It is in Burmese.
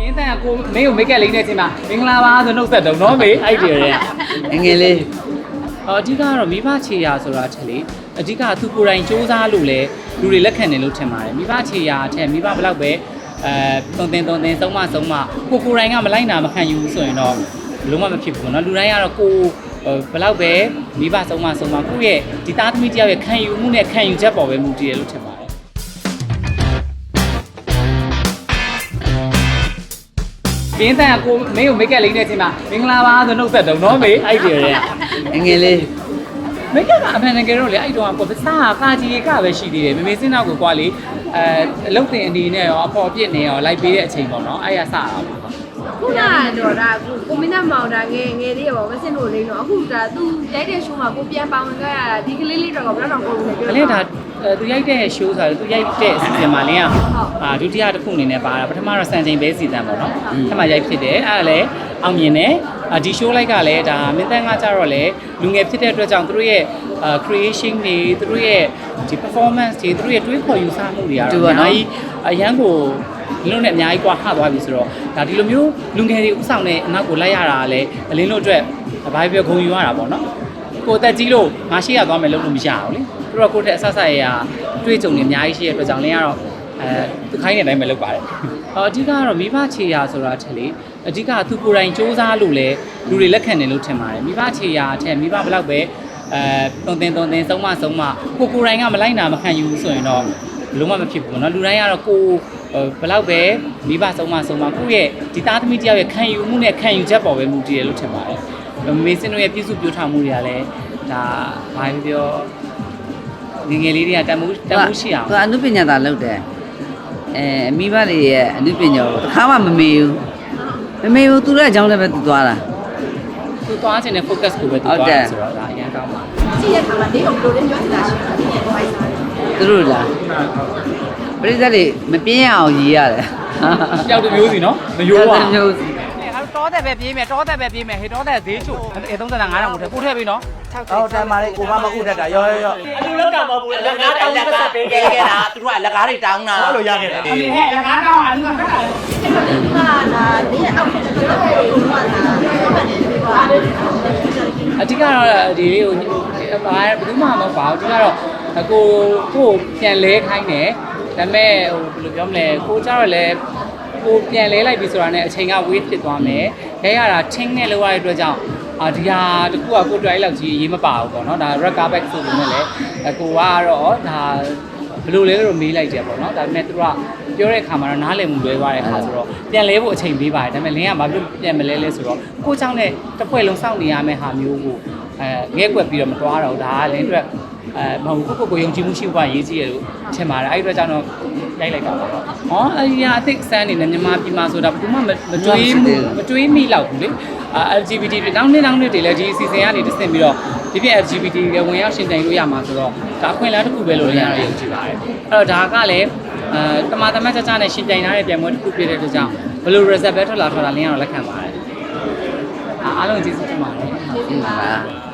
ပြင်းတန်ကကိုမင်းကိုမိတ်ကက်လေးနဲ့ချင်းမှာမင်္ဂလာပါဆိုနှုတ်ဆက်တော့နော်မေအဲ့ဒီရယ်ငယ်ငယ်လေးအော်အဓိကကတော့မိဘခြေရာဆိုတာချက်လေအဓိကသူကိုယ်တိုင်စူးစမ်းလို့လေလူတွေလက်ခံတယ်လို့ထင်ပါတယ်မိဘခြေရာအထက်မိဘဘယ်လောက်ပဲအဲတုံတင်တုံတင်သုံးမသုံးမကိုကိုယ်တိုင်ကမလိုက်နာမခံယူဘူးဆိုရင်တော့ဘလုံးဝမဖြစ်ဘူးပေါ့နော်လူတိုင်းကတော့ကိုဘယ်လောက်ပဲမိဘသုံးမသုံးမကိုယ့်ရဲ့ဒီသားသမီးတယောက်ရဲ့ခံယူမှုနဲ့ခံယူချက်ပေါ်ပဲမူတည်တယ်လို့ထင်ပါ တယ်ပြင်းတန်ကကိုမင်းကိုမိတ်ကက်လေးနဲ့ချင်းမှာမင်္ဂလာပါဆိုနှုတ်ဆက်တော့နော်မေအဲ့ဒီရယ်ငယ်ငယ်လေးမိတ်ကက်ကအမှန်တကယ်တော့လေအဲ့တော့ကပစားကာကြီးကပဲရှိသေးတယ်မမေစင်းနောက်ကိုကွာလေအဲအလုတ်တင်အနေနဲ့ရောအဖော်ပြစ်နေရောလိုက်ပေးတဲ့အချိန်ပေါ့နော်အဲ့ရစတာပါခုနကတော့ဒါကိုကိုမင်းနဲ့မောင်တာငယ်ငယ်လေးရောမစင်လို့လေးတော့အခုဒါသူရိုက်တဲ့ show မှာကိုပြန်ပေါဝင်ခဲ့ရတာဒီကလေးလေးတော့ဘယ်တော့ကုန်လဲပြောကလေးဒါ အဲသူရိုက်တဲ့ show ဆိုတော့သူရိုက်တဲ့အစီအစဉ်မှာလင်းကအာဒုတိယတစ်ခုအနေနဲ့ပါတာပထမတော့စံချိန်ပဲစီစဉ်ပေါ့နော်အဲ့မှာရိုက်ဖြစ်တယ်အဲ့ဒါလည်းအောင်မြင်တယ်အာဒီ show လိုက်ကလည်းဒါမင်းတန်းကကြတော့လေလူငယ်ဖြစ်တဲ့အတွက်ကြောင့်သူတို့ရဲ့အာ creation တွေသူတို့ရဲ့ဒီ performance တွေသူတို့ရဲ့တွေးခေါ်ယူဆမှုတွေကတော့အများကြီးအရန်ကိုဒီလိုနဲ့အများကြီးကွာဟသွားပြီဆိုတော့ဒါဒီလိုမျိုးလူငယ်တွေဥဆောင်တဲ့အနောက်ကိုလိုက်ရတာကလည်းအလင်းတို့အတွက်ဘာပဲပြောဂုဏ်ယူရတာပေါ့နော်ကိုတက်ကြီးလို့ငါရှိရသွားမယ်လို့လို့မရအောင်လေ သူတို့ကကိုယ့်ထက်အဆဆရရတွေးကြုံနေအများကြီးရှိရတဲ့အတွက်ကြောင့်လင်းကတော့အဲသူခိုင်းတဲ့အတိုင်းပဲလုပ်ပါတယ်အော်အဓိကကတော့မိဘခြေရာဆိုတာတစ်လေအဓိကသူကိုယ်တိုင်စူးစမ်းလို့လေလူတွေလက်ခံတယ်လို့ထင်ပါတယ်မိဘခြေရာအထက်မိဘဘယ်လောက်ပဲအဲတုံတင်တုံတင်သုံးမသုံးမကိုကိုယ်တိုင်ကမလိုက်နာမခံယူဘူးဆိုရင်တော့ဘလုံးဝမဖြစ်ဘူးပေါ့နော်လူတိုင်းကတော့ကိုဘယ်လောက်ပဲမိဘသုံးမသုံးမကိုယ့်ရဲ့ဒီသားသမီးတယောက်ရဲ့ခံယူမှုနဲ့ခံယူချက်ပေါ်ပဲမူတည်တယ်လို့ထင်ပါတယ်မေစင်တို့ရဲ့ပြည့်စုံပြည့်ထောင်မှုတွေကလည်းဒါဘာပြော ငယ်ငယ်လေးတွေကတန်မှုတန်မှုရှိအောင်သူအနုပညာသာလုပ်တယ်အဲမိဘတွေရဲ့အနုပညာကိုတစ်ခါမှမမေဘူးမမေဘူးသူတို့အကြောင်းလည်းပဲသူသွားတာသူသွားခြင်းနဲ့ focus ကိုပဲသူဟုတ်သွားတယ်တယ်ဆိုတော့ဒါအရင်ကောင်းပါကြည့်ရခါမှာဒီလိုလိုလေးပြောနေတာရှိတယ်ဒီရဲ့ဘိုင်းစားတယ်သူတို့လားပရိသတ်တွေမပြင်းအောင်ရည်ရတယ်တယောက်တစ်မျိုးစီနော်မယိုးပါတစ်မျိုးစီတောတဲ့ပဲပြေးမယ်တောတဲ့ပဲပြေးမယ်ဟေတောတဲ့ဈေးချိုအဲ35တောင်ကိုထည့်ပို့ထည့်ပြီနော် ဟုတ်တယ်မာလေးကိုမမခုတတ်တာရောရောရောအလူလောက်တာမဟုတ်ဘူးလက်ကားတောင်းပတ်ပေးခဲ့ခဲ့တာသူတို့ကလက်ကားတွေတောင်းတာအဲ့လိုရခဲ့တာဟဲ့လက်ကားတောင်းအလူကခက်တာဟာဒါဒီရဲ့အောက်ထပ်ကတော့ဘယ်လိုမှသာပတ်နေပြီပါအဓိကတော့ဒီလေးကိုဘာဘယ်သူမှမဟုတ်ပါဘူးအဓိကတော့အကိုကိုပြန်လဲခိုင်းတယ်ဒါပေမဲ့ဟိုဘယ်လိုပြောမလဲကိုကြတော့လဲကိုပြန်လဲလိုက်ပြီဆိုတာနဲ့အချိန်က wait ဖြစ်သွားမယ်ရဲရတာချင်းနဲ့လောက်ရတဲ့အတွက်ကြောင့် အာဒီဟာတခုကကိုတွိုင်းလောက်ကြီးရေးမပါဘူးပေါ့နော်ဒါ red carpet ဆိုပေမဲ့လည်းအကိုကတော့ဒါဘယ်လိုလဲလို့မေးလိုက်ကြပေါ့နော်ဒါပေမဲ့သူကပြောတဲ့အခါမှာတော့နားလည်မှုလွဲသွားတဲ့အခါဆိုတော့ပြန်လဲဖို့အချိန်ပေးပါတယ်ဒါပေမဲ့လင်းကဘာဖြစ်ပြန်မလဲလဲဆိုတော့ကိုเจ้าနဲ့တစ်ဖွဲ့လုံးစောင့်နေရမယ့်ဟာမျိုးကိုအဲငဲကွက်ပြီးတော့မသွားတော့ဒါကလင်းအတွက် အဲမဟုတ်ဘူးကိုကိုကိုယုံကြည်မှုရှိဖို့ကရေးကြည့်ရလို့ထင်ပါတယ်အဲ့ဒီအတွက်ကြောင့်တော့ရိုက်လိုက်တာပေါ့ဟောအရာအသိစမ်းနေတယ်မြန်မာပြည်မှာဆိုတာဘယ်သူမှမတွေးမှုမတွေးမိလောက်ဘူးလေအာ LGBT တွေနောက်နှစ်နောက်နှစ်တွေလည်းဒီအစီအစဉ်ကနေတဆင့်ပြီးတော့ဒီပြည့် LGBT တွေဝင်ရောက်ရှင်တိုင်လို့ရမှာဆိုတော့ဒါအခွင့်အလမ်းတစ်ခုပဲလို့လည်းရရယုံကြည်ပါတယ်အဲ့တော့ဒါကလည်းအဲတမန်တမတ်ကြကြနဲ့ရှင်တိုင်ထားတဲ့ပြန်ပွဲတစ်ခုပြတဲ့အတွက်ကြောင့်ဘယ်လို result ပဲထွက်လာထွက်လာလင်းရတော့လက်ခံပါတယ်အားလုံးကျေးဇူးတင်ပါတယ်ဟုတ်ပါ